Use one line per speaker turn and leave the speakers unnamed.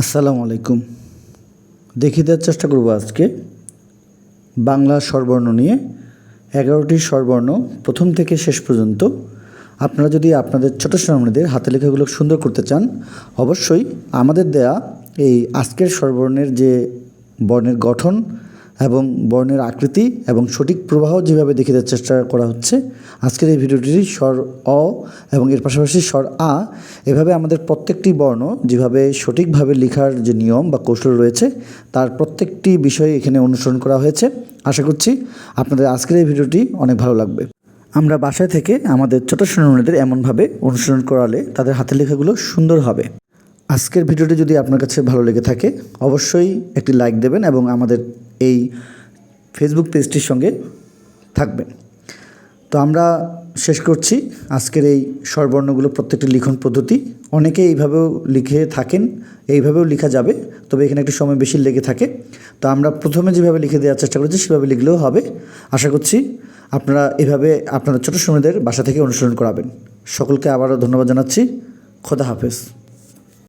আসসালামু আলাইকুম। দেখিয়ে দেওয়ার চেষ্টা করব আজকে বাংলা স্বরবর্ণ নিয়ে। এগারোটি স্বরবর্ণ প্রথম থেকে শেষ পর্যন্ত। আপনারা যদি আপনাদের ছোটো সোনামণিদের হাতে লেখাগুলো সুন্দর করতে চান, অবশ্যই আমাদের দেয়া এই আজকের স্বরবর্ণের যে বর্ণের গঠন এবং বর্ণের আকৃতি এবং সঠিক প্রবাহ যেভাবে দেওয়ার চেষ্টা করা হচ্ছে, আজকের এই ভিডিওটি স্বর অ এবং এর পাশাপাশি স্বর আ, এভাবে আমাদের প্রত্যেকটি বর্ণ যেভাবে সঠিকভাবে লেখার যে নিয়ম বা কৌশল রয়েছে, তার প্রত্যেকটি বিষয় এখানে অনুসরণ করা হয়েছে। আশা করছি আপনাদের আজকের এই ভিডিওটি অনেক ভালো লাগবে। আমরা বাসায় থেকে আমাদের ছোট সোনামণিদের এমনভাবে অনুসরণ করালে তাদের হাতের লেখাগুলো সুন্দর হবে। আজকের ভিডিওটি যদি আপনার কাছে ভালো লেগে থাকে, অবশ্যই একটি লাইক দেবেন এবং আমাদের এই ফেসবুক পেজটির সঙ্গে থাকবেন। তো আমরা শেষ করছি। আজকের এই স্বরবর্ণগুলো প্রত্যেকটি লিখন পদ্ধতি। অনেকে এইভাবেও লিখে থাকেন, এইভাবেও লেখা যাবে, তবে এখানে একটু সময় বেশি লেগে থাকে। তো আমরা প্রথমে যেভাবে লিখে দেওয়ার চেষ্টা করেছি, সেভাবে লিখলেও হবে। আশা করছি আপনারা এভাবে আপনাদের ছোটো সময়দের বাসা থেকে অনুসরণ করাবেন। সকলকে আবারও ধন্যবাদ জানাচ্ছি। খোদা হাফেজ।